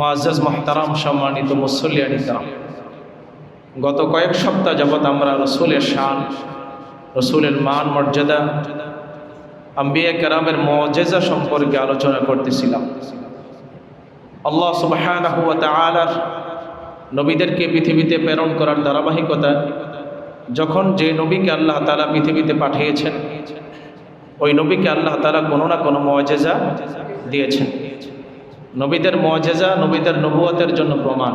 মোয়াজ্জাজ মহতারাম সম্মানিত মুসল্লিয়ানি কারাম, গত কয়েক সপ্তাহ যাবৎ আমরা রসুলের শান, রসুলের মান, মর্যাদা, আম্বিয়া কেরামের মজেজা সম্পর্কে আলোচনা করতেছিলাম। আল্লাহ তাআলার নবীদেরকে পৃথিবীতে প্রেরণ করার ধারাবাহিকতা, যখন যে নবীকে আল্লাহ তাআলা পৃথিবীতে পাঠিয়েছেন, ওই নবীকে আল্লাহ তাআলা কোনো না কোনো মজেজা দিয়েছেন। নবীদের মজেজা, নবীদের নবুয়তের জন্য প্রমাণ।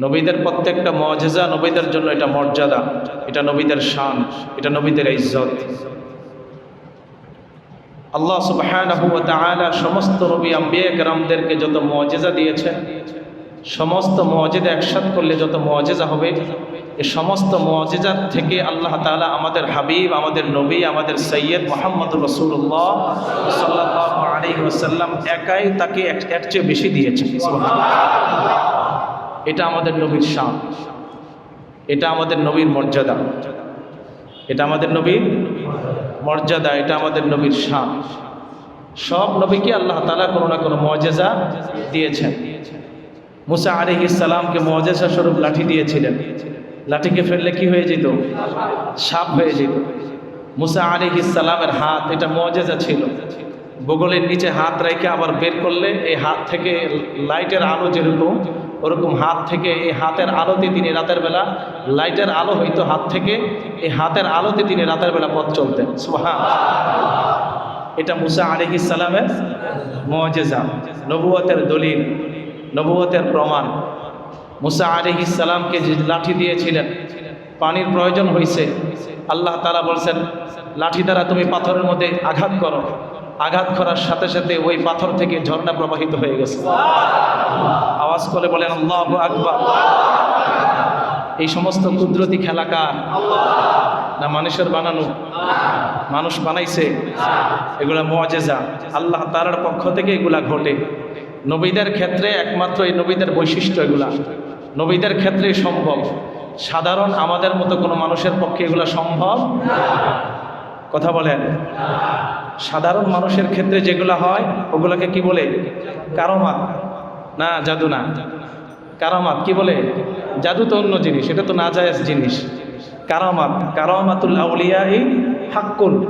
নবীদের প্রত্যেকটা মজেজা নবীদের জন্য এটা মর্যাদা, এটা নবীদের শান, এটা নবীদের ইজ্জত। আল্লাহ ওয়া সমস্ত নবী আম্বিয়া কেরামদেরকে যত মজেজা দিয়েছেন, সমস্ত মজেদা একসাথ করলে যত মজেজা হবে, এ সমস্ত মজেজার থেকে আল্লাহ তাআলা আমাদের হাবিব, আমাদের নবী, আমাদের সৈয়দ মোহাম্মদ রসুল্লাহ সাল্লাহ আলী ওসাল্লাম একাই তাকে এর চেয়ে বেশি দিয়েছেন এটা আমাদের নবীর শান। এটা আমাদের নবীর মর্যাদা। এটা আমাদের নবীর মর্যাদা, এটা আমাদের নবীর শান। সব নবীকে আল্লাহ তালা কোনো না কোনো মজেজা দিয়েছেন। মুসা আলী ইসালামকে মজেজা স্বরূপ লাঠি দিয়েছিলেন। লাঠিকে ফেললে কি হয়ে যেত? সাপ হয়ে যেত। মুসা আলী ইসালামের হাত, এটা মজেজা ছিল। বগলের নিচে হাত রেখে আবার বের করলে এই হাত থেকে লাইটের আলো যেরকম, ওরকম হাত থেকে এই হাতের আলোতে তিনি রাতের বেলা লাইটের আলো হইতো হাত থেকে এই হাতের আলোতে তিনি রাতের বেলা পথ চলতেন। সুবহান এটা মুসা আলী ইসালামের মজেজা, নবুয়তের দলিল, নবুয়তের প্রমাণ। মুসা আলী ইসালামকে যে লাঠি দিয়েছিলেন, পানির প্রয়োজন হয়েছে আল্লাহ তালা বলছেন, লাঠি দ্বারা তুমি পাথরের মধ্যে আঘাত করো। আঘাত করার সাথে সাথে ওই পাথর থেকে ঝর্ণা প্রবাহিত হয়ে গেছে। আওয়াজ করে বলেন, আল্লাহ আকবার। এই সমস্ত কুদরতি খেলাকার না মানুষের বানানো? মানুষ বানাইছে। এগুলা মোয়াজেজা আল্লাহ তালার পক্ষ থেকে এগুলা ঘটে। নবীদের ক্ষেত্রে একমাত্র এই নবীদের বৈশিষ্ট্য এগুলা। নবীদের ক্ষেত্রে সম্ভব। সাধারণ আমাদের মতো কোনো মানুষের পক্ষে এগুলা সম্ভব? কথা বলেন। সাধারণ মানুষের ক্ষেত্রে যেগুলো হয়, ওগুলোকে কি বলে? কারমাত। না, জাদু না। কারামাত, কি বলে? জাদু তো অন্য জিনিস, এটা তো না জায়েজ জিনিস। কারামাত, কারামাতুল আউলিয়া এই হাক্কুল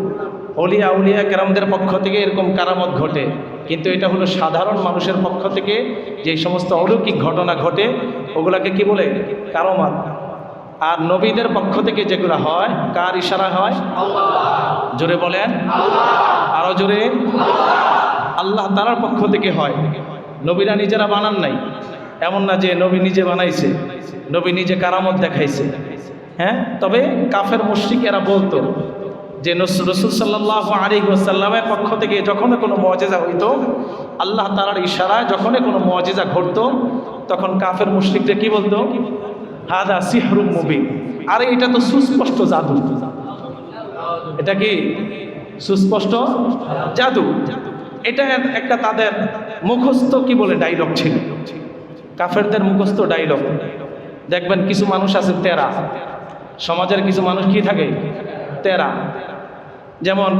অলিয়া, আউলিয়া কেরামদের পক্ষ থেকে এরকম কারামত ঘটে। কিন্তু এটা হলো সাধারণ মানুষের পক্ষ থেকে যে সমস্ত অলৌকিক ঘটনা ঘটে, ওগুলাকে কি বলে? কারামাত। আর নবীদের পক্ষ থেকে যেগুলো হয়, কার ইশারা হয়? জোরে বলেন। আরও জোরে। আল্লাহ তালার পক্ষ থেকে হয়। নবীরা নিজেরা বানান নাই। এমন না যে নবী নিজে বানাইছে। নবী নিজে কারামত দেখাইছে। হ্যাঁ? তবে কাফের মুশ্রিক এরা বলতো যে রসুল সাল্লাহ আলী ওসাল্লামের পক্ষ থেকে যখন কোনো মজেজা হইত, আল্লাহ তালার ইশারায় যখনই কোনো মজেজা ঘটতো, তখন কাফের মুশ্রিকরা কি বলতো? হাদা সিহরুম মুবিন। আরে এটা তো সুস্পষ্ট জাদু। এটা কি সুস্পষ্ট? জাদু। এটা একটা তাদের মুখস্থ কি বলে ডাইলগ ছিল। কাফেরদের মুখস্থ ডাইলগ দেখবেন কিছু মানুষ আছে তেরা। সমাজের কিছু মানুষ কি থাকে? তেরা। যেমন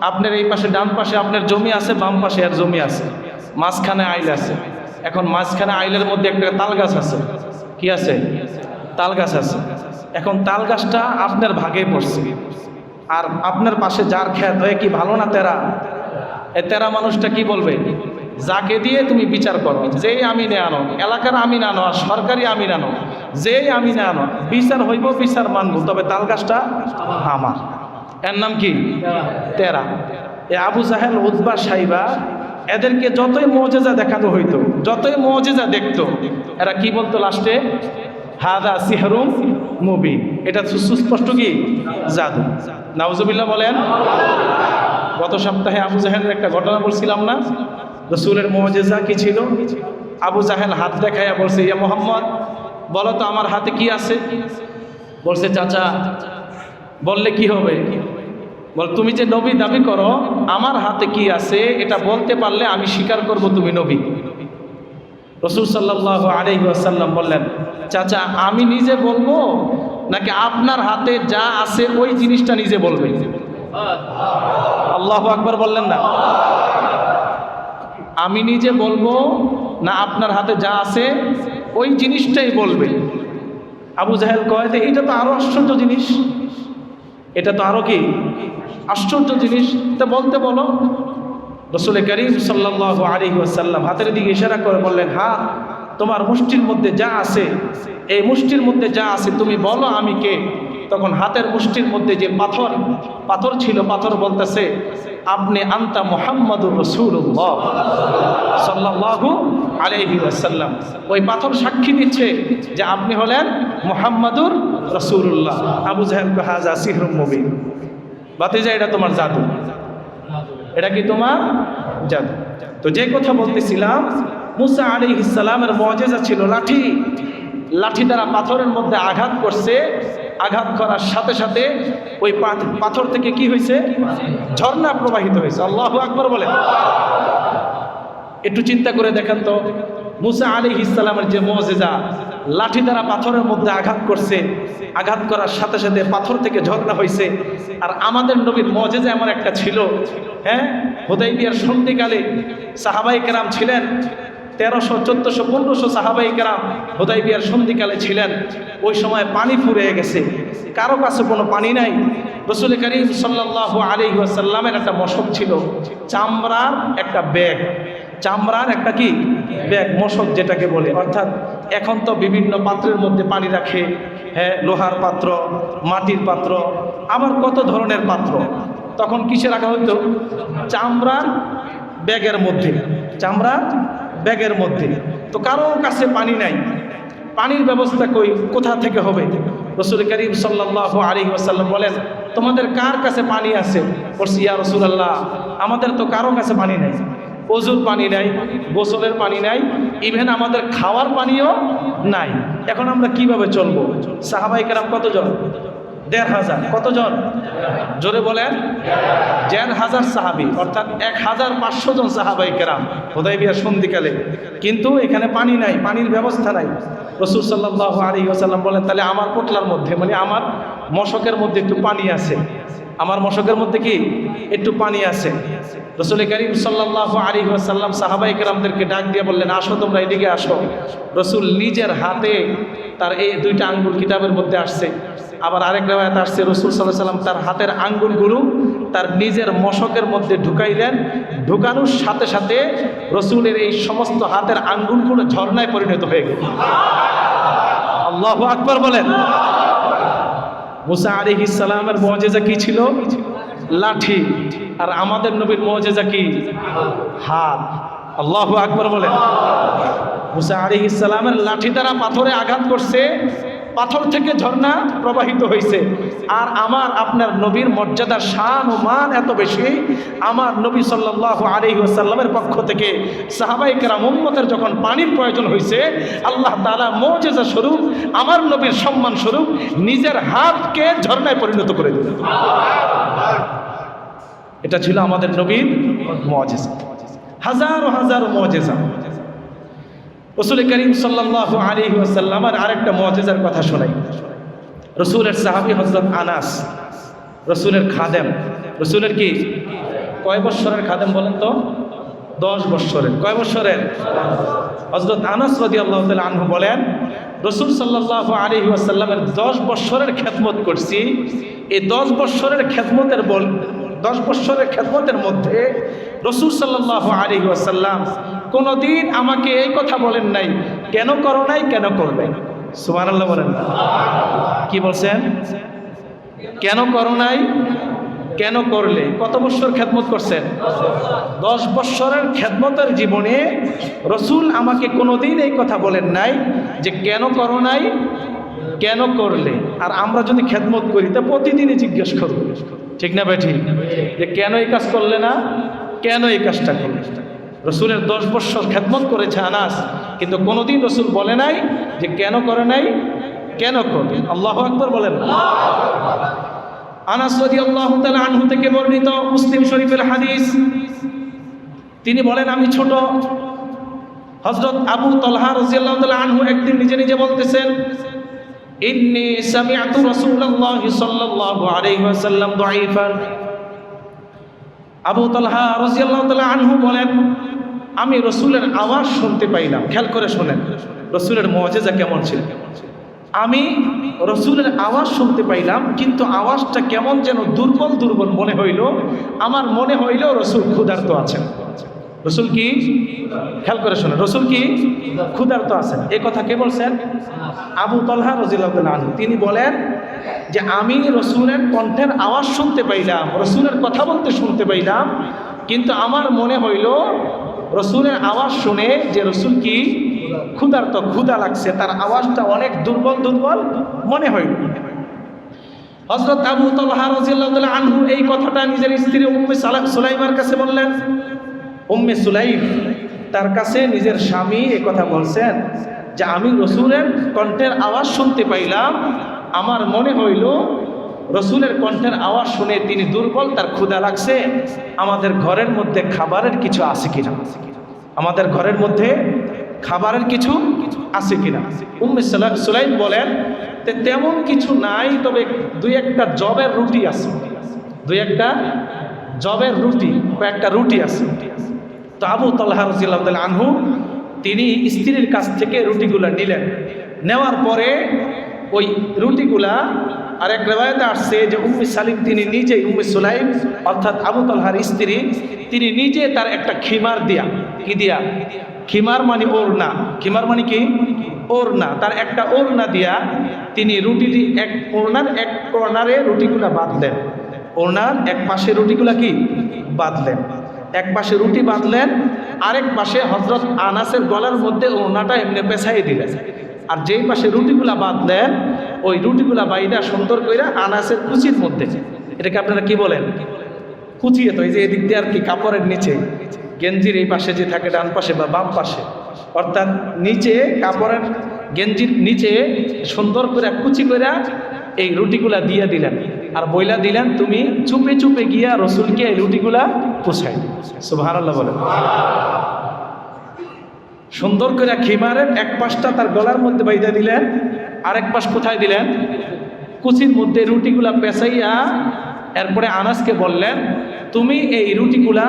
আপনার এই পাশে ডান পাশে আপনার জমি আছে, বাম পাশে আর জমি আছে। মাঝখানে আইল আছে। এখন মাঝখানে আইলের মধ্যে একটা তাল গাছ আছে। কি আছে? তাল গাছ আছে। এখন তাল গাছটা আপনার ভাগে পড়ছে। আর আপনার পাশে যার খ্যাত হয়ে কি ভালো না তেরা? এ তেরা মানুষটা কি বলবে? যাকে দিয়ে তুমি বিচার করো যেই আমি নে আনো এলাকার আমি না আনো সরকারি আমি না আনো যেই আমি না আনো বিচার হইব বিচার মানব তবে তাল গাছটা আমার। এর নাম কি? তেরা। এ আবু জাহেল উদ্বা সাইবা এদেরকে যতই মজেজা দেখানো হইতো, যতই মজেজা দেখতো, এরা কি বলতো লাস্টে? হাদা সিহরুম মুবি এটা সুস্পষ্ট কি? জাদু। নাউজুবিল্লাহ বলেন, গত সপ্তাহে আবু জাহেলের একটা ঘটনা বলছিলাম না? রসুলের মজেজা কি ছিল? আবু জাহেল হাত দেখাইয়া বলছে, ইয়া মোহাম্মদ, বলো তো আমার হাতে কি আছে? বলছে, চাচা, বললে কি হবে? বল, তুমি যে নবী দাবি করো, আমার হাতে কি আছে, এটা বলতে পারলে আমি স্বীকার করব তুমি নবী। রসুল সাল্লাহ আলহি আসাল্লাম বললেন, চাচা, আমি নিজে বলব নাকি আপনার হাতে যা আছে ওই জিনিসটা নিজে বলবে? আল্লাহ আকবার বললেন না। আমি নিজে বলব না আপনার হাতে যা আছে ওই জিনিসটাই বলবে। আবু জাহেল কয় যে এটা তো আরও আশ্চর্য জিনিস। এটা তো আরও কি? আশ্চর্য জিনিস। তা বলতে বলো। রসুল করিম সাল্লাহ আলী ওয়াসাল্লাম হাতের দিকে ইশারা করে বললেন হাত তোমার মুষ্টির মধ্যে যা আছে, এই মুষ্টির মধ্যে যা আছে, তুমি বলো আমি কে? তখন হাতের মুষ্টির মধ্যে যে পাথর পাথর ছিল, পাথর বলতেছে, আপনি আন্তা মোহাম্মদুর রসুল্লাহ সাল্লাহু আলহি আসাল্লাম ওই পাথর সাক্ষী দিচ্ছে যে আপনি হলেন মোহাম্মদুর রসুল্লাহ আবু জাহেল হাজা সিহরুম মুবিন। বাতিজা এটা তোমার জাদু। এটা কি তোমার জাদু? তো যে কথা বলতেছিলাম, মুসা আলী ইসালামের মজেজা ছিল লাঠি। লাঠি দ্বারা পাথরের মধ্যে আঘাত করছে। আঘাত করার সাথে সাথে ওই পাথর থেকে কি হয়েছে? ঝর্ণা প্রবাহিত হয়েছে। আল্লাহ আকবর বলে। একটু চিন্তা করে দেখেন তো, মুসা আলী ইসলামের যে মজেজা লাঠি দ্বারা পাথরের মধ্যে আঘাত করছে। আঘাত করার সাথে সাথে পাথর থেকে ঝর্ণা হয়েছে আর আমাদের নবীর মজেজা এমন একটা ছিল। হ্যাঁ? হোদাই বিয়ার সন্ধিকালে সাহাবাই কেরাম ছিলেন। তেরোশো, চোদ্দোশো, পনেরোশো সাহাবাই কেরাম হোদাই বিয়ার সন্ধিকালে ছিলেন। ওই সময় পানি ফুরিয়ে গেছে। কারও কাছে কোনো পানি নাই। রসুল করিম সাল্লাহ আলী ওয়াসাল্লামের একটা মশক ছিল। চামড়ার একটা ব্যাগ। চামড়ার একটা কি? ব্যাগ, মশক যেটাকে বলে। অর্থাৎ এখন তো বিভিন্ন পাত্রের মধ্যে পানি রাখে হ্যাঁ লোহার পাত্র, মাটির পাত্র, আবার কত ধরনের পাত্র? তখন কিসে রাখা হতো চামড়ার ব্যাগের মধ্যে, চামড়ার ব্যাগের মধ্যে। তো কারও কাছে পানি নাই। পানির ব্যবস্থা কই? কোথা থেকে হবে? রসুল করিম সাল্লাহ আলী ওয়াসাল্লাম বলেন, তোমাদের কার কাছে পানি আছে? বলছি, ইয়া রসুলাল্লাহ, আমাদের তো কারও কাছে পানি নেই। অজুর পানি নাই গোসলের পানি নাই ইভেন আমাদের খাওয়ার পানিও নাই। এখন আমরা কীভাবে চলবো? সাহাবাই কেরাম কতজন? দেড় হাজার। কতজন? জোরে বলেন। দেড় হাজার সাহাবি, অর্থাৎ এক হাজার পাঁচশো জন সাহাবাই কেরাম হোদাই বিয়ার সন্ধিকালে। কিন্তু এখানে পানি নাই, পানির ব্যবস্থা নাই। রসুল সাল্লাহ আলী আসাল্লাম বলেন, তাহলে আমার পোটলার মধ্যে মানে আমার মশকের মধ্যে একটু পানি আছে। আমার মশকের মধ্যে কি একটু পানি আছে? রসুল করিম সাল্লাহ আলী আসাল্লাম সাহাবাই কেরামদেরকে ডাক দিয়ে বললেন, আসো তোমরা এদিকে আসো। রসুল নিজের হাতে তার এই দুইটা আঙ্গুল কিতাবের মধ্যে আসছে। আবার আরেক রেওয়ায়ত আসছে, রসুল সাল্লাহ সাল্লাম তার হাতের আঙ্গুলগুলো তার নিজের মশকের মধ্যে ঢুকাইলেন ঢুকানোর সাথে সাথে রসুলের এই সমস্ত হাতের আঙ্গুলগুলো ঝর্ণায় পরিণত হয়ে গেল। আল্লাহ আকবর বলেন। মুসা আলি ইসালামের মজেজা কি ছিল? লাঠি। আর আমাদের নবীর মজেজা কি? হাত। আল্লাহ আকবর বলে মুসা আলি ইসালামের লাঠি দ্বারা পাথরে আঘাত করছে। পাথর থেকে ঝর্ণা প্রবাহিত হয়েছে আর আমার আপনার নবীর মর্যাদার শান ও মান এত বেশি, আমার নবী সাল্লাহ আলী আসাল্লামের পক্ষ থেকে সাহাবাই কেরাম উম্মতের যখন পানির প্রয়োজন হয়েছে আল্লাহ তালা মৌজেজা স্বরূপ, আমার নবীর সম্মান স্বরূপ নিজের হাতকে ঝর্ণায় পরিণত করে দিলেন। এটা ছিল আমাদের নবীর মজেজা। হাজারো হাজারো মজেজা। রসুল করিম সাল্লাহ আলী আসাল্লামার আরেকটা মজেজার কথা শোনাই। রসুলের সাহাবি হজরত আনাস, রসুলের খাদেম। রসুলের কি কয় বৎসরের খাদেম বলেন তো? দশ বৎসরের। কয় বৎসরের? হজরত আনাস রদি আল্লাহ আনহু বলেন, রসুল সাল্লাহ আলী আসাল্লামের দশ বৎসরের খেদমত করছি। এই দশ বৎসরের খেদমতের বল দশ বৎসরের খেদমতের মধ্যে রসুল সাল্লাহ আলী আসাল্লাম কোনোদিন আমাকে এই কথা বলেন নাই, কেন করো নাই, কেন করবে? সুমান আল্লাহ বলেন। কি বলছেন? কেন করো নাই, কেন করলে? কত বছর খেদমত করছেন? দশ বৎসরের খেদমতের জীবনে রসুল আমাকে কোনোদিন এই কথা বলেন নাই যে কেন করো নাই, কেন করলে? আর আমরা যদি খেদমত করি, তা প্রতিদিনই জিজ্ঞেস করব। ঠিক না ভাই, ঠিক? যে কেন এই কাজ করলে না, কেন এই কাজটা করলে? রসুলের দশ বৎসর খেদমত করেছে আনাস, কিন্তু কোনোদিন রসুল বলে নাই যে কেন করে নাই? কেন করে আল্লাহ আকবর বলেন। আনাস রদি আল্লাহ আনহু থেকে বর্ণিত মুসলিম শরীফের হাদিস। তিনি বলেন, আমি ছোট। হজরত আবু তলহা রাজিয়াল্লাহু আনহু একদিন নিজে নিজে বলতেছেন, ইন্নী সামিআতু রাসূলুল্লাহি সাল্লাল্লাহু আলাইহি ওয়াসাল্লাম দাঈফান। আবু তলহা রাজিয়াল্লাহু তাআলা আনহু বলেন আমি রসুলের আওয়াজ শুনতে পাইলাম। খেয়াল করে শোনেন, রসুলের মজেজা কেমন ছিল? আমি রসুলের আওয়াজ শুনতে পাইলাম, কিন্তু আওয়াজটা কেমন যেন দুর্বল দুর্বল মনে হইল। আমার মনে হইল রসুল ক্ষুধার্ত আছেন। রসুল কি? খেয়াল করে শোনেন, রসুল কি? ক্ষুধার্ত আছেন। এ কথা কে বলছেন? আবু তলহা রজিল্লাহ তিনি বলেন যে, আমি রসুলের কণ্ঠের আওয়াজ শুনতে পাইলাম, রসুলের কথা বলতে শুনতে পাইলাম, কিন্তু আমার মনে হইল রসুলের আওয়াজ শুনে যে রসুল কি ক্ষুধার্ত, ক্ষুধা লাগছে, তার আওয়াজটা অনেক দুর্বল দুর্বল মনে হইল হজরত আবু তলহা রাদিয়াল্লাহু তাআলা আনহু এই কথাটা নিজের স্ত্রী উম্মে সুলাইমার কাছে বললেন, উম্মে সুলাইম, তার কাছে নিজের স্বামী এই কথা বলছেন যে আমি রসুলের কণ্ঠের আওয়াজ শুনতে পাইলাম, আমার মনে হইল রসুলের কণ্ঠের আওয়াজ শুনে তিনি দুর্বল, তার ক্ষুদা লাগছে। আমাদের ঘরের মধ্যে খাবারের কিছু আছে কিনা? আমাদের ঘরের মধ্যে খাবারের কিছু আছে কিনা? উম্মে সালা- সুলাইম বলেন যে তেমন কিছু নাই, তবে দুই একটা জবের রুটি আছে। দুই একটা জবের রুটি, কয়েকটা রুটি আছে। তো আবু তল্লাহ তাআলা আনহু, তিনি স্ত্রীর কাছ থেকে রুটিগুলা নিলেন। নেওয়ার পরে ওই রুটিগুলা আর এক রেবায়তে আসছে যে উম্মি সালিম তিনি নিজেই উম্মি সুলাইম, অর্থাৎ আবু তলহার স্ত্রী, তিনি নিজে তার একটা খিমার দিয়া, কি দিয়া? খিমার মানে ওড়না। খিমার মানে কি? ওড়না। তার একটা ওড়না দিয়া তিনি রুটিটি এক ওড়নার এক কর্নারে রুটিগুলা বাঁধলেন। ওড়নার এক পাশে রুটিগুলা কি? বাঁধলেন। এক পাশে রুটি বাঁধলেন, আরেক পাশে হজরত আনাসের গলার মধ্যে ওড়নাটা এমনি পেছাই দিলেন। আর যেই পাশে রুটিগুলা বাঁধলেন ওই রুটিগুলা বাইরা সুন্দর কইরা আনাসের কুচির মধ্যে। এটাকে আপনারা কি বলেন? কুচিয়ে তো, এই যে এদিক দিয়ে আর কি, কাপড়ের নিচে। গেঞ্জির এই পাশে যে থাকে ডান পাশে বা বাম পাশে। অর্থাৎ নিচে কাপড়ের গেঞ্জির নিচে সুন্দর করে কুচি করে এই রুটিগুলা দিয়ে দিলেন। আর বইলা দিলেন, তুমি চুপে চুপে গিয়া রসুলকে এই রুটিগুলা পোষাই সুভান বলেন। সুন্দর করে খিমারের এক পাশটা তার গলার মধ্যে বাইদা দিলেন আরেক পাশ কোথায় দিলেন? কুচির মধ্যে রুটিগুলা পেঁচাইয়া এরপরে আনাসকে বললেন, তুমি এই রুটিগুলা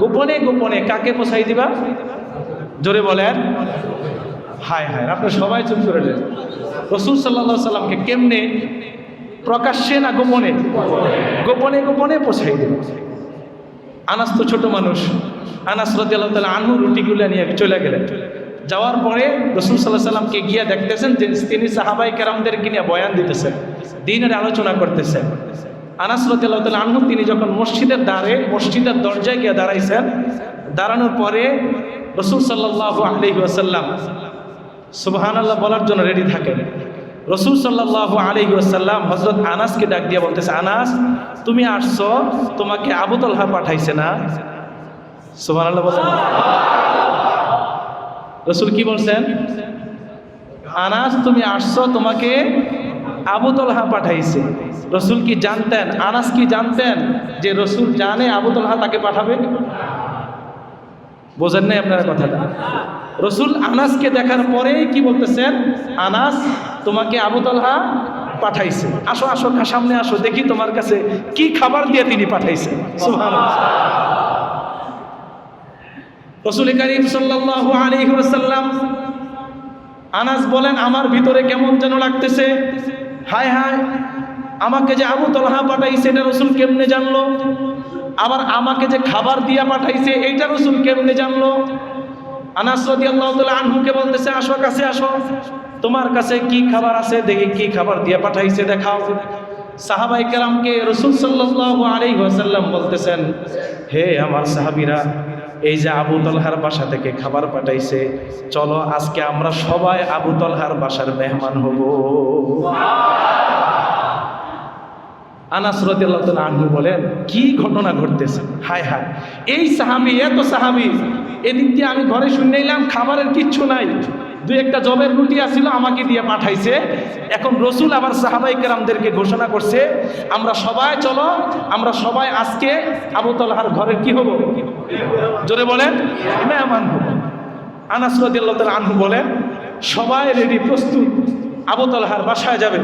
গোপনে গোপনে কাকে পোষাই দিবা? জোরে বলেন, হায় হায় আপনি সবাই চুপ করে নেন রসুল সাল্লা সাল্লামকে কেমনে, প্রকাশ্যে না গোপনে? গোপনে গোপনে পোষাই দেবে আনাস তো ছোট মানুষ। আনাস তাআলা আনহু রুটিগুলো নিয়ে চলে গেলেন। যাওয়ার পরে রসুল সাল্লাহ সাল্লামকে গিয়া দেখতেছেন যে তিনি সাহাবাই কেরামদেরকে নিয়ে বয়ান দিতেছেন, দিনের আলোচনা করতেছেন। আনাস তাআলা আনহু তিনি যখন মসজিদের দ্বারে, মসজিদের দরজায় গিয়ে দাঁড়াইছেন, দাঁড়ানোর পরে রসুল সাল্লাল্লাহু আলাইহি ওয়াসাল্লাম সুবহানাল্লাহ বলার জন্য রেডি থাকেন। রসুল সাল্লাহ আলী আসাল্লাম হজরত আনাসকে ডাক দিয়ে বলতেছে, আনাস, তুমি আসছো, তোমাকে আবু তলহা পাঠাইছে না? সুমান আল্লাহ বলেন রসুল কি বলছেন? আনাস, তুমি আসছো, তোমাকে আবু তলহা পাঠাইছে। রসুল কি জানতেন? আনাস কি জানতেন যে রসুল জানে আবু তলহা তাকে পাঠাবে? বোঝেন নাই আপনারা কথাটা? রসুল আনাসকে দেখার পরেই কি বলতেছেন? আনাস, তোমাকে আবু তলহা পাঠাইছে। আসো আসো, সামনে আসো, দেখি তোমার কাছে কি খাবার দিয়ে তিনি পাঠাইছেন। রসুল করিম সাল্লাল্লাহু আলাইহি ওয়াসাল্লাম আনাস বলেন, আমার ভিতরে কেমন যেন লাগতেছে। হায় হায়, আমাকে যে আবু তলহা পাঠাইছে, এটা রসুল কেমনে জানলো? আবার আমাকে যে খাবার দিয়া পাঠাইছে, এইটা রসুল কেমনে জানলো? আনাস তাআলা আনহুকে বলতেছে, আসো, কাছে আসো। তোমার কাছে কি খাবার আছে? দেখি কি খাবার দিয়ে পাঠাইছে, দেখাও। সাহাবাই কেরামকে রসুল সাল্লাল্লাহু আলাইহি ওয়াসাল্লাম বলতেছেন, হে আমার সাহাবীরা এই যে আবু তলহার বাসা থেকে খাবার পাঠাইছে, চলো আজকে আমরা সবাই আবু তলহার বাসার মেহমান হব। তাআলা বলেন, কি ঘটনা ঘটতেছে? হায় হায়, এই এদিক দিয়ে আমি ঘরে শুনে নিলাম, খাবারের কিচ্ছু নাই। দুই একটা জবের রুটি আসছিল আমাকে দিয়ে পাঠাইছে। এখন রসুল আবার সাহাবাই কেরামদেরকে ঘোষণা করছে, আমরা সবাই চলো, আমরা সবাই আজকে আবু তলহার ঘরের কি হব? জোরে বলেন, মেহমান হব। আনাস আনহু বলেন, সবাই রেডি প্রস্তুত, আবু তলহার বাসায় যাবে।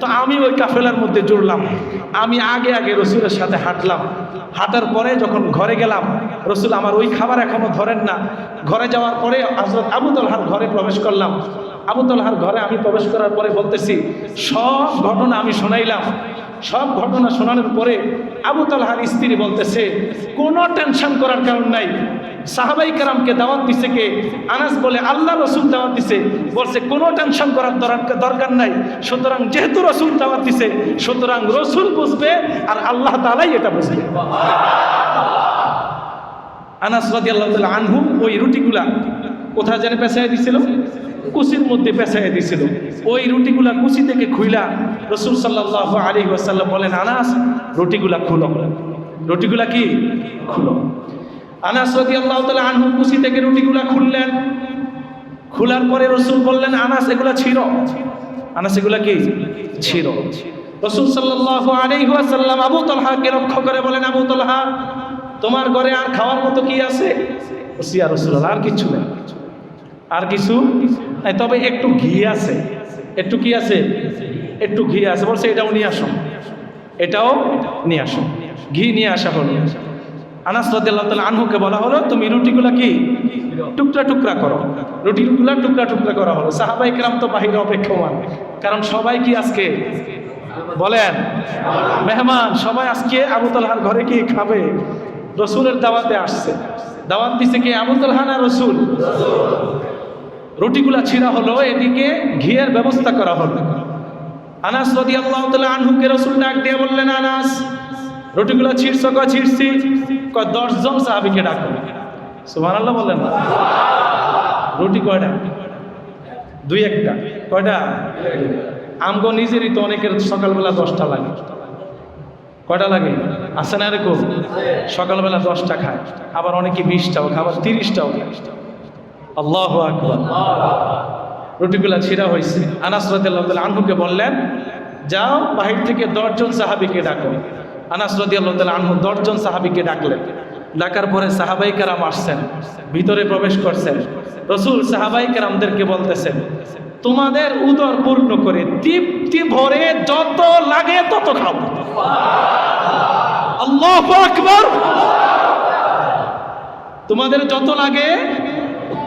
তো আমি ওই কাফেলার মধ্যে জুড়লাম। আমি আগে আগে রসুলের সাথে হাঁটলাম। হাঁটার পরে যখন ঘরে গেলাম, রসুল আমার ওই খাবার এখনও ধরেন না। ঘরে যাওয়ার পরে হজরত আবু তলহার ঘরে প্রবেশ করলাম। আবু তলহার ঘরে আমি প্রবেশ করার পরে বলতেছি, সব ঘটনা আমি শোনাইলাম। সব ঘটনা শোনানোর পরে আবু তালহার স্ত্রী বলতেছে, কোনো টেনশন করার কারণ নাই। সাহাবাই কারামকে দাওয়াত দিছে কে? আনাস বলে, আল্লাহ রসুল দাওয়াত দিছে। বলছে, কোনো টেনশন করার দরকার- নাই। সুতরাং যেহেতু রসুল দাওয়াত দিছে, সুতরাং রসুল বুঝবে আর আল্লাহ তালাই এটা বুঝবে। আনাস রাদি আল্লাহ আনহু ওই রুটিগুলা কোথায় যেন পেঁচাই দিছিল? কুচির মধ্যে পেঁচাই দিছিল। ওই রুটিগুলা কুচি থেকে খুইলা রসুল সাল্লাহ আলী ওয়াসাল্লাম বলেন, আনাস, রুটিগুলা খুলো। রুটিগুলা কি? খুলো। আনাস রাদি আল্লাহ তালা আনহু কুচি থেকে রুটিগুলা খুললেন। খোলার পরে রসুল বললেন, আনাস, এগুলা ছিল আনাস, এগুলা কি? ছিল রসুল সাল্লাহ আলী ওয়াসাল্লাম আবু তলহাকে রক্ষ করে বলেন, আবু তলহা, তোমার ঘরে আর খাওয়ার মতো কি আছে? সিয়া রসুল আর কিছু নেই। আর কিছু তবে একটু ঘি আছে। একটু কি আছে? একটু ঘি আছে। বলছে, এটাও নিয়ে আসো। এটাও নিয়ে আসো। ঘি নিয়ে আসা হলো। আনাস রদাল্লাহ তালা আনহুকে বলা হলো, তুমি রুটিগুলা কি? টুকরা টুকরা করো। রুটিগুলা টুকরা টুকরা করা হলো। সাহাবাই ইকরাম তো বাহিরে অপেক্ষমান। কারণ সবাই কি আজকে? বলেন। মেহমান, সবাই আজকে আবু তালহার ঘরে কি খাবে? রসুলের দাওয়াতে আসছে। দাওয়াত দিছে কি? আবু তালহা না রসুল? রুটিগুলা ছিঁড়া হলো, এদিকে ঘিয়ের ব্যবস্থা করা হলো। আনাস রদি আল্লাহ আনহুকে রসুল ডাক দিয়ে বললেন, আনাস রুটিগুলো ছিঁড়ছ, ক ছিঁড়ছি? ক, দশজন সাহাবিকে ডাকো। সুমান আল্লাহ বললেন না। রুটি কয়টা? দুই একটা। কয়টা? আমগো নিজেরই তো অনেকের সকালবেলা দশটা লাগে। কয়টা লাগে? আছে না এরকম? সকালবেলা দশটা খায়। আবার অনেকে বিশটাও খায়, আবার তিরিশটাও আল্লাহ আকবর। রুটিগুলা ছিঁড়া হয়েছে। আনাস রাদিয়াল্লাহু তাআলা আনহুকে বললেন, যাও বাহির থেকে দশজন সাহাবিকে ডাকো। আনাস রাদিয়াল্লাহু তাআলা আনহু দশজন সাহাবিকে ডাকলেন। ডাকার পরে সাহাবাই কেরাম আসছেন, ভিতরে প্রবেশ করছেন। রসুল সাহাবাই কেরামদেরকে বলতেছেন, তোমাদের উদর পূর্ণ করে তৃপ্তি ভরে যত লাগে তত খাও। আল্লাহ আকবর! তোমাদের যত লাগে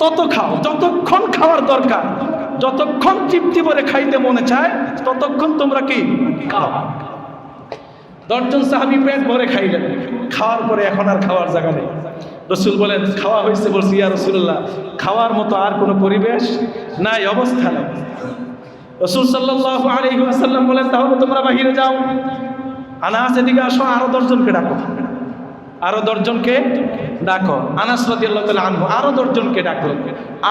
তত খাও। যতক্ষণ খাওয়ার দরকার, যতক্ষণ তৃপ্তি ভরে খাইতে মনে চায়, ততক্ষণ তোমরা কি? খাও। দশজন সাহাবি পেট ভরে খাইলেন। খাওয়ার পরে এখন আর খাওয়ার জায়গা নেই। রসুল বলেন, খাওয়া হয়েছে বলছি, ইয়া রসুল্লাহ খাওয়ার মতো আর কোনো পরিবেশ নাই, অবস্থা নেই। রসুল সাল্লাহ আলী আসাল্লাম বলেন, তাহলে তোমরা বাহিরে যাও। আনাস এদিকে আসো, আরও দশজনকে ডাকো। আরও দশজনকে ডাকো। আনাস রাদিয়াল্লাহু আনহু আরও দশজনকে ডাকলেন।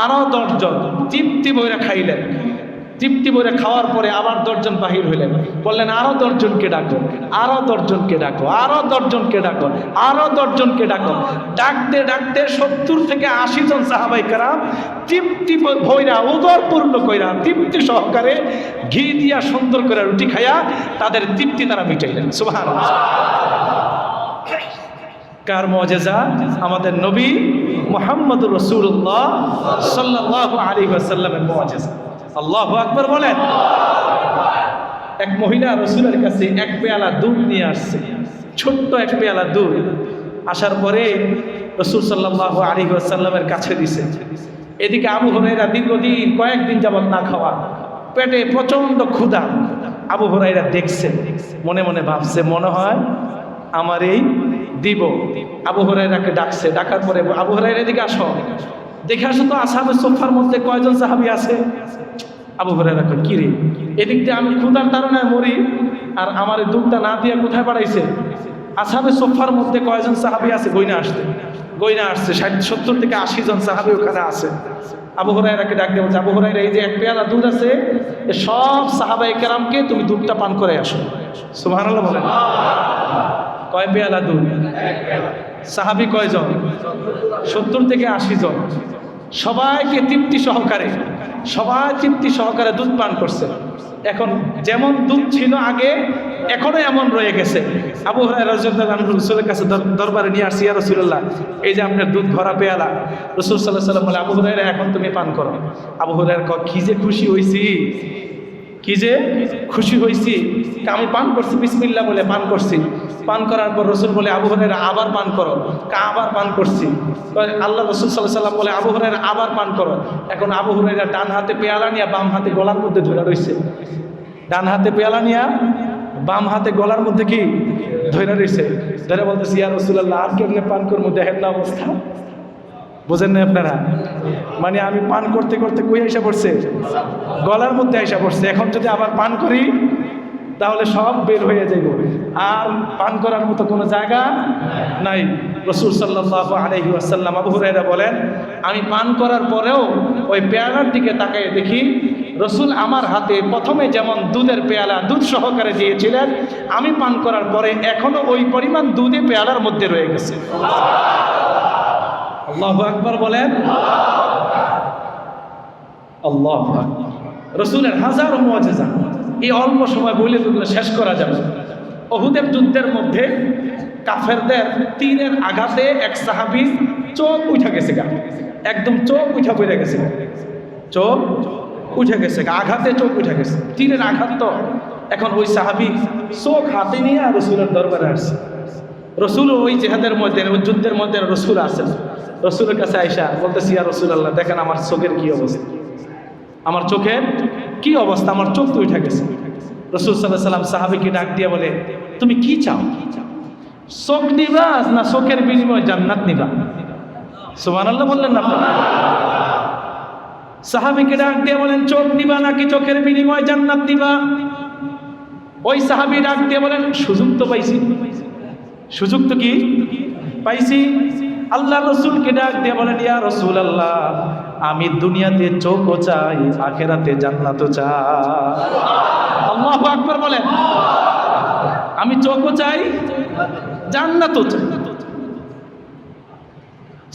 আরও দশজন তৃপ্তি বইরা খাইলেন। তৃপ্তি বইরা খাওয়ার পরে আবার দশজন বাহির হইলেন বললেন, আরও দশজনকে ডাকো, আরও দশজনকে ডাকো, আরও দশজনকে ডাকো, আরও দশজনকে ডাকো। ডাকতে ডাকতে সত্তর থেকে আশি জন সাহাবাই কারাম তৃপ্তি ভৈরা উদর পূর্ণ কইরা তৃপ্তি সহকারে ঘি দিয়া সুন্দর করে রুটি খাইয়া তাদের তৃপ্তি তারা মিটাইলেন। সুবহানাল্লাহ। কার মজেজা? আমাদের নবী মোহাম্মদ রসুল্লাহ সাল্লাহ আলী আসাল্লামের মজেজা। আল্লাহ আকবর বলেন। এক মহিলা রসুলের কাছে এক পেয়ালা দুধ নিয়ে আসছে। ছোট্ট এক পেয়ালা দুধ। আসার পরে রসুল সাল্লাহ আলী আসাল্লামের কাছে দিছে। এদিকে আবু হরাইরা দীর্ঘদিন কয়েকদিন যাবত না খাওয়া। পেটে প্রচণ্ড ক্ষুধা। আবু হরাইরা দেখছে। মনে মনে ভাবছে, মনে হয় আমার এই দিব। আবু হরাইরাকে ডাকছে। ডাকার পরে আবু হরাইরা এদিকে আসো। দেখে আসো তো আসাবে সোফার মধ্যে কয়জন সাহাবি আছে? আবু হরাইরা কয় কি রে? এদিক দিয়ে আমি ক্ষুধার তারণায় মরি আর আমার এই দুধটা না দিয়ে কোথায় পাঠাইছে? আসাবে সোফার মধ্যে কয়জন সাহাবি আছে? গইনা আসতে গইনা আসছে ষাট সত্তর থেকে আশি জন সাহাবি ওখানে আছে। আবু হরাইরাকে ডাক দিয়ে বলছে আবু হরাইরা এই যে এক পেয়ালা দুধ আছে এ সব সাহাবাই কেরামকে তুমি দুধটা পান করে আসো। সুবহানাল্লাহ বলেন। কয় পেয়ালা দুধ? সাহাবি কয়জন? সত্তর থেকে আশি জন। সবাইকে তৃপ্তি সহকারে, সবাই তৃপ্তি সহকারে দুধ পান করছে। এখন যেমন দুধ ছিল আগে, এখনও এমন রয়ে গেছে। আবু রসুলের কাছে দর- দরবারে নিয়ে আসছি রসুল্লাহ এই যে আপনার দুধ ভরা পেয়ালা। রসুল সাল্লাহ সাল্লাম বলে, আবু হুরাইরা এখন তুমি পান করো। আবু হুরাইরা কি যে খুশি হয়েছি কি যে খুশি হয়েছি আমি পান করছি বিসমিল্লা বলে পান করছি। পান করার পর রসুল বলে, আবু হরেরা আবার পান করো। কা আবার পান করছি। আল্লাহ রসুল সাল্লাহ সাল্লাম বলে, আবু হরেরা আবার পান করো। এখন আবু হরেরা ডান হাতে পেয়ালা নিয়ে বাম হাতে গলার মধ্যে ধরে রয়েছে ডান হাতে পেয়ালা নিয়া বাম হাতে গলার মধ্যে কি ধরে রয়েছে ধরে বলতেছি, ইয়া রসুল্লাহ আর কেমনে পান করব? দেখেন না অবস্থা। বুঝেন না আপনারা? মানে আমি পান করতে করতে কই আইসা পড়ছে? গলার মধ্যে আইসা পড়ছে। এখন যদি আবার পান করি, তাহলে সব বের হয়ে যাইব। আর পান করার মতো কোনো জায়গা নাই। রসুল সাল্লাহ আলহি আসাল্লাম আবু হুরাইরা বলেন, আমি পান করার পরেও ওই পেয়ালার দিকে তাকিয়ে দেখি, রসুল আমার হাতে প্রথমে যেমন দুধের পেয়ালা দুধ সহকারে দিয়েছিলেন, আমি পান করার পরে এখনও ওই পরিমাণ দুধে পেয়ালার মধ্যে রয়ে গেছে। আল্লাহ আকবর বলেন, আল্লাহ রসুলের হাজার মজেজা এই অল্প সময় বলে যেগুলো শেষ করা যাবে। অহুদের যুদ্ধের মধ্যে কাফেরদের তীরের আঘাতে এক সাহাবি চোখ উঠে গেছে গা। একদম চোখ উঠা পড়ে গেছে চোখ উঠে গেছে। আঘাতে চোখ উঠে গেছে। তীরের আঘাত তো এখন ওই সাহাবি চোখ হাতে নিয়ে রসুলের দরবারে আসছে। রসুল ওই জেহাদের মধ্যে, ওই যুদ্ধের মধ্যে রসুল আছেন রসুলের কাছে আইসা বলতেছি আর রসুল আল্লাহ দেখেন আমার চোখের কি অবস্থা? আমার চোখের কি অবস্থা? আমার চোখ তো উঠে রসুল সাল্লাহ সাল্লাম সাহাবিকে ডাক দিয়ে বলে, তুমি কি চাও? চোখ নিবা না চোখের বিনিময়ে জান্নাত নিবা? সুমান আল্লাহ বললেন না? সাহাবিকে ডাক দিয়ে বলেন, চোখ নিবা নাকি চোখের বিনিময়ে জান্নাত নিবা? ওই সাহাবি ডাক দিয়ে বলেন, সুযোগ তো পাইছি। সুযোগ তো কি? পাইছি। আল্লাহ রসুলকে ডাক দিয়ে বলেন, ইয়া রসুল আল্লাহ আমি দুনিয়াতে চোখও চাই, আখেরাতে জান্নাতও চাই। আল্লাহ আকবর বলেন। আমি চোখও চাই, জান্নাতও চাই।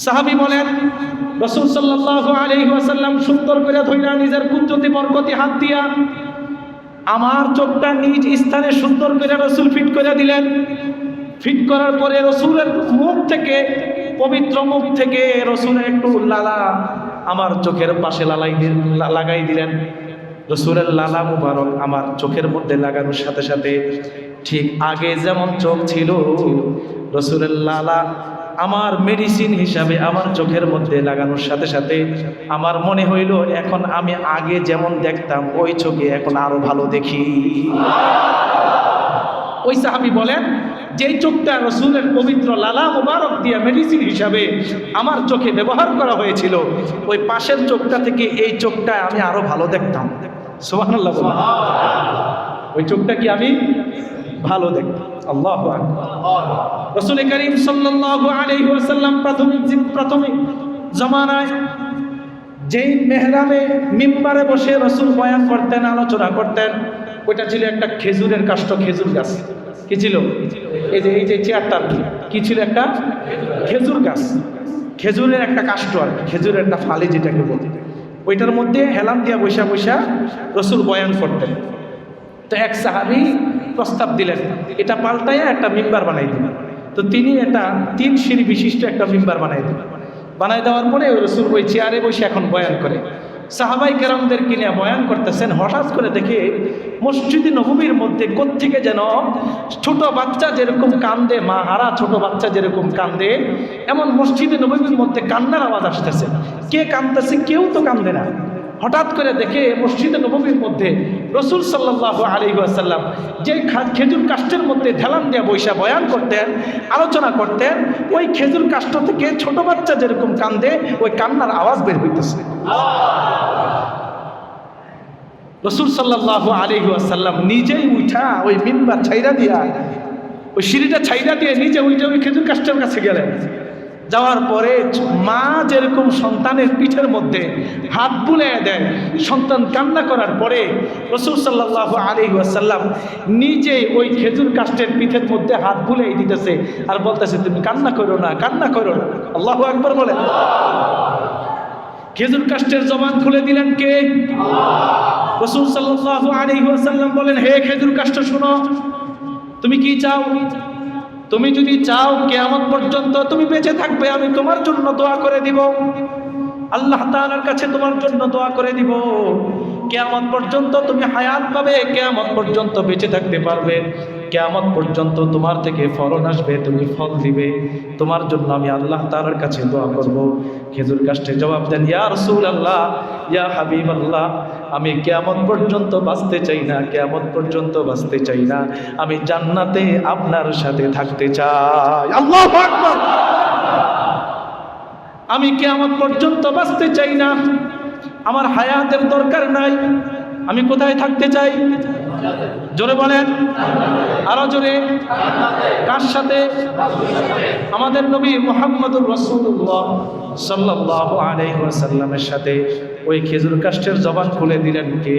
সাহাবি বলেন, রসুল সাল্লাহ আলাইহি ওয়াসাল্লাম সুন্দর করে ধইরা নিজের কুঞ্জতি বরকতি হাত দিয়া আমার চোখটা নিজ স্থানে সুন্দর করে রসুল ফিট করে দিলেন। ফিট করার পরে রসুলের মুখ থেকে, পবিত্র মুখ থেকে রসুলের একটু লালা আমার চোখের পাশে লালাই লাগাই দিলেন। রসুলের লালা মুবারক আমার চোখের মধ্যে লাগানোর সাথে সাথে ঠিক আগে যেমন চোখ ছিল, রসুলের লালা আমার মেডিসিন হিসাবে আমার চোখের মধ্যে লাগানোর সাথে সাথে আমার মনে হইল, এখন আমি আগে যেমন দেখতাম, ওই চোখে এখন আরও ভালো দেখি। ওই সাহাবি বলেন যেই চোখটা রসুলের পবিত্র লালা মুবারক দিয়া মেডিসিন হিসাবে আমার চোখে ব্যবহার করা হয়েছিল ওই পাশের চোখটা থেকে এই চোখটা আমি আরও ভালো দেখতাম। সুবহানাল্লাহ বলেন। ওই চোখটা কি আমি? ভালো দেখতাম। আল্লাহ রসুল করিম সাল্লাল্লাহু আলাইহি ওয়াসাল্লাম প্রাথমিক প্রাথমিক জমানায় যেই মেহরাবে মিম্বারে বসে রসুল বয়ান করতেন আলোচনা করতেন ওইটা ছিল একটা খেজুরের কাষ্ট খেজুর গাছ। কি ছিল? এই যে এই যে চেয়ারটা আর কি। কি ছিল একটা? খেজুর গাছ। খেজুরের একটা কাষ্ট আর খেজুরের একটা ফালি যেটাকে বলে। ওইটার মধ্যে হেলাম দিয়া বৈশা বৈশা রসুল বয়ান করতেন। তো এক সাহাবি প্রস্তাব দিলেন, এটা পাল্টাইয়া একটা মিম্বার বানাই দিলেন। তো তিনি এটা তিন সিঁড়ি বিশিষ্ট একটা মিম্বার বানাই দিলেন। বানাই দেওয়ার পরে ওই রসুল ওই চেয়ারে বসে এখন বয়ান করে। সাহাবাই কেরামদের কিনে বয়ান করতেছেন? হঠাৎ করে দেখে মসজিদ নবমীর মধ্যে কোত্থেকে যেন ছোট বাচ্চা যেরকম কান্দে মা হারা ছোট বাচ্চা যেরকম কান্দে, এমন মসজিদে নবমীর মধ্যে কান্নার আওয়াজ আসতেছে। কে কান্দতেছে কেউ তো কান্দে না। হঠাৎ করে দেখে মসজিদে নবমীর মধ্যে রসুল সাল্লাহ আলী আসাল্লাম যে খেজুর কাষ্টের মধ্যে ঢেলান দিয়ে বৈশা বয়ান করতেন, আলোচনা করতেন, ওই খেজুর কাষ্ট থেকে ছোট বাচ্চা যেরকম কান্দে, ওই কান্নার আওয়াজ বের হইতেছে। রসুল সাল্লাহ আলী আসাল্লাম নিজেই উঠা ওই মিম্বার ছাইরা দিয়া, ওই সিঁড়িটা ছাইরা দিয়ে নিজে উঠে ওই খেজুর কাষ্টের কাছে গেলেন। যাওয়ার পরে মা যেরকম সন্তানের পিঠের মধ্যে হাত বুলে দেয়, সন্তান কান্না করার পরে রসুল সাল্লাহ আলী আসাল্লাম নিজে ওই খেজুর কাষ্টের পিঠের মধ্যে হাত বুলে দিতেছে আর বলতেছে, তুমি কান্না করো না, কান্না করো না। আল্লাহ একবার বলে। খেজুর কাষ্টের জবান খুলে দিলেন কে? রসুল সাল্লাহ আলী আসাল্লাম বলেন, হে খেজুর কাষ্ট শোনো, তুমি কি চাও? তুমি যদি চাও কেয়ামত পর্যন্ত তুমি বেঁচে থাকবে, আমি তোমার জন্য দোয়া করে দিব। আল্লাহ তাআলার কাছে তোমার জন্য দোয়া করে দিব। কেয়ামত পর্যন্ত তুমি হায়াত পাবে, কেয়ামত পর্যন্ত বেঁচে থাকতে পারবে। কেয়ামত পর্যন্ত তোমার থেকে ফলন আসবে, তুমি ফল দিবে। তোমার জন্য আমি আল্লাহ তাআলার কাছে দোয়া করব। খেজুর কাষ্টে জবাব দেন, ইয়া রসুল আল্লাহ ইয়া হাবিব আল্লাহ আমি কেয়ামত পর্যন্ত বাঁচতে চাই না, কেয়ামত পর্যন্ত বাঁচতে চাই না। আমি জান্নাতে আপনার সাথে থাকতে চাই। আল্লাহ আমি কেয়ামত পর্যন্ত বাঁচতে চাই না। আমার হায়াতের দরকার নাই। আমি কোথায় থাকতে চাই? জোরে বলেন। আরও জোরে। কার সাথে? আমাদের নবী মোহাম্মদুর রসুল্লাহ সাল্লাহ আলাইসাল্লামের সাথে। ওই খেজুর কাষ্টের জবান খুলে দিলেন কে?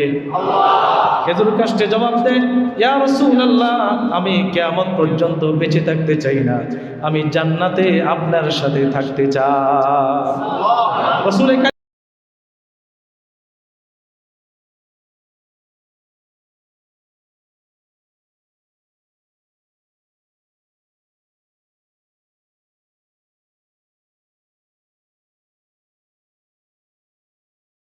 খেজুর কাষ্টে জবাব দেন ইয়া রাসূলুল্লাহ আমি কেমন পর্যন্ত বেঁচে থাকতে চাই না। আমি জান্নাতে আপনার সাথে থাকতে চাই। রাসূল